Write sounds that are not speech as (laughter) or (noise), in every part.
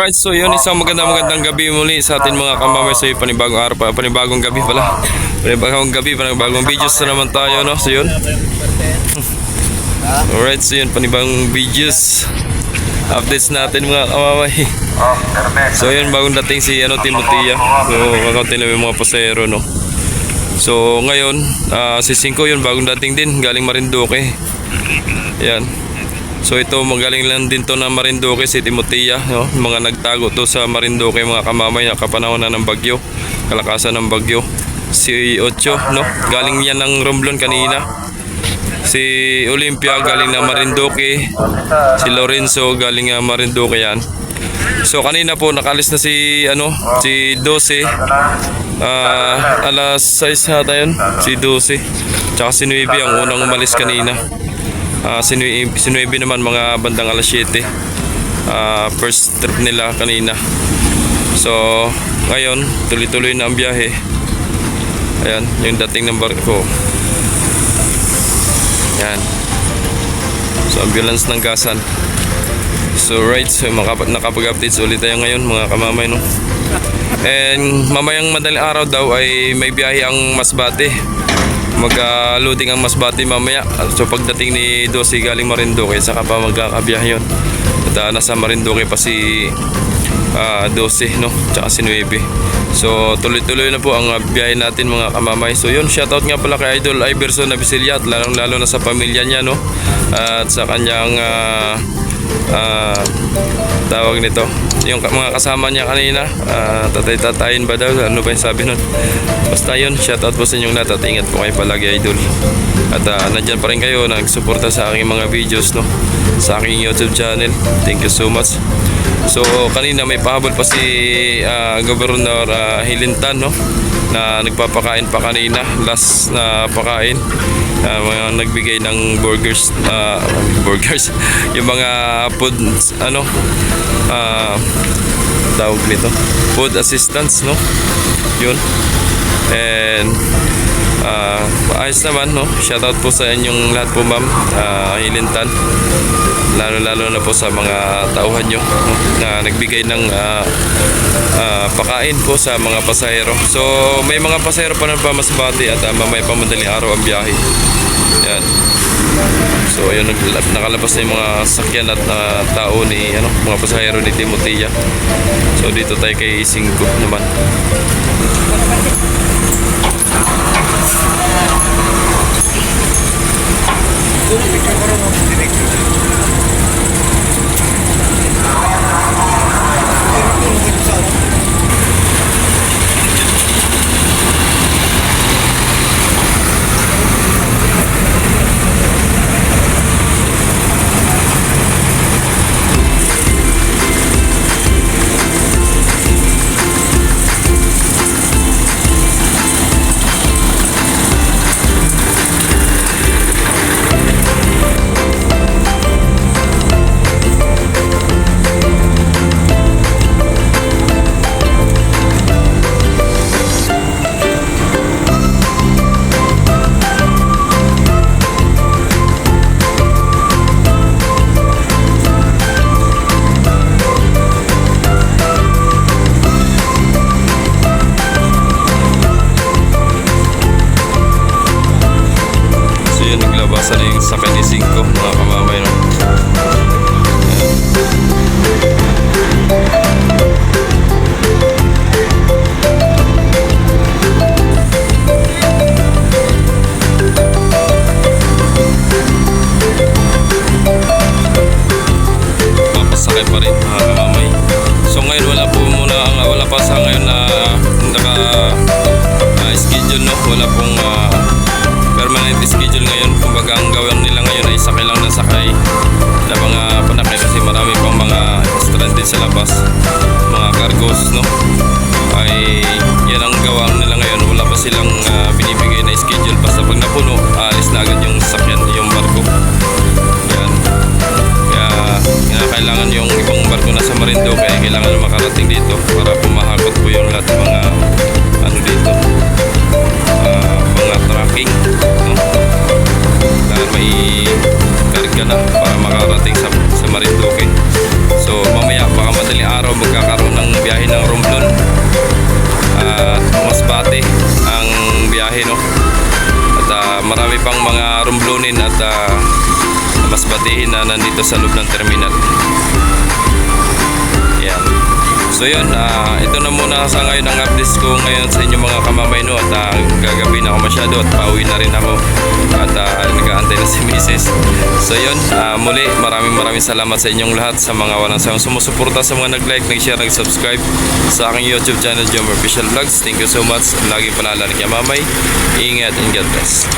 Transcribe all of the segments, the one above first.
Alright, so yun isang magandang magandang gabi muli sa atin mga kamamay. So yun, panibagong araw pa, panibagong gabi pala. Panibagong gabi, panibagong videos na naman tayo, no? So yun. (laughs) Alright, so yun, panibagong videos. Updates natin mga kamamay. So yun, bagong dating si ano, Timotia. So, makaunti na yung mga pasero, no? So ngayon, ah, si Cinco yun, bagong dating din, galing Marinduque. Yan. So ito magaling lang din to na Marinduque si Timotea, no? Mga nagtago to sa Marinduque mga kamamay na kapanahon na ng bagyo, kalakasan ng bagyo. Si Ocho, no? Galing yan ng Romblon kanina. Si Olympia galing na Marinduque. Si Lorenzo galing na Marinduque yan. So kanina po nakalis na si ano, si 12. Ah, alas 6 hata yun, si 12. Tsaka si Nuevi ang unang umalis kanina. Ah, si, Nue- si Nuevi naman mga bandang alas 7. Ah, first trip nila kanina. So, ngayon, tuloy-tuloy na ang biyahe. Ayan, yung dating ng barko. Ayan. So, ambulance ng gasan. So, right, so nakapag-updates ulit tayo ngayon mga kamamay, no? And mamayang madaling araw daw ay may biyahe ang Masbate. Mag-loading ang Masbate mamaya. So pagdating ni Dosi galing Marinduque, saka pa magkakabiyahe yun. At ah, nasa Marinduque pa si ah, Dosi, no? Tsaka si Nueve. So tuloy-tuloy na po ang ah, biyahe natin mga kamamay. So yun, shoutout nga pala kay Idol Iverson Nabisilia at lalong-lalo na sa pamilya niya, no? At sa kanyang ah, ah, tawag nito. Yung mga kasama niya kanina ah, tatay-tatayin ba daw? Ano ba yung sabi nun? Basta yun shoutout po sa inyong lahat at ingat po kayo palagi idol. At ah, nandyan pa rin kayo nagsuporta sa aking mga videos no? Sa aking youtube channel. Thank you so much. So kanina may pahabol pa si Governor Hilintan no? Na nagpapakain pa kanina. Last na pakain Ah, mga nagbigay ng burgers ah, burgers. (laughs) Yung mga food ano? Ah tawag nito? Food assistance no? Yun. And ah ayos naman no? Shoutout po sa inyong lahat po ma'am. Ah, Hilintan lalo lalo na po sa mga tauhan nyo na nagbigay ng ah, ah, pakain po sa mga pasahero. So may mga pasahero pa ng pamasbati at uh, mamaya pa araw ang biyahe? Yan. So ayun nakalabas na yung mga sakyan at ah, tao ni ano mga pasahero ni Timotea so dito tayo kay Singko naman ni Cinco, mga kamamay, no? Papasakay pa rin, mga kamamay. So ngayon, wala po muna, ang wala pa sa ngayon na naka ah, schedule, no? Wala pong ah, permanent schedule ngayon. Kumbaga ang gawin nila ngayon ay sakay lang na sakay na mga panakay kasi marami pang mga stranded sa labas. Mga cargos, no? Ay yan ang gawa nila ngayon. Wala pa silang ah, binibigay na schedule. Basta pag napuno, aalis na agad yung sakyan, yung barko. Yan. Kaya, kaya kailangan yung ibang barko na sa Marinduque kailangan na makarating dito para pumahakot po yung lahat ng mga ano dito na para makarating sa, sa Marinduque. So mamaya baka madaling araw magkakaroon ng biyahe ng Romblon at uh, Masbate ang biyahe no. At uh, marami pang mga Romblonin at ah, uh, Masbatehin na nandito sa loob ng terminal. So yun, ah, ito na muna sa ngayon ang updates ko ngayon sa inyo mga kamamay no at ah, gagabi na ako masyado at pauwi na rin ako at uh, nag-aantay na si (laughs) Mrs. So yun, ah, muli maraming maraming salamat sa inyong lahat sa mga walang sawang sumusuporta sa mga nag-like, nag-share, nag-subscribe sa aking YouTube channel Jomer Official Vlogs. Thank you so much. Lagi paalala kay mamay. Ingat and God bless.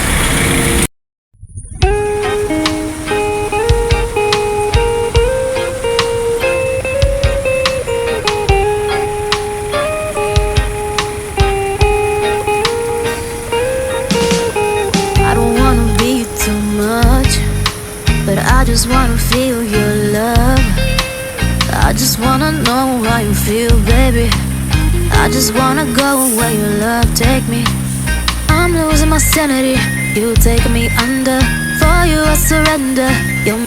I just wanna know how you feel, baby. I just wanna go where your love take me. I'm losing my sanity, you take me under. For you, I surrender. You're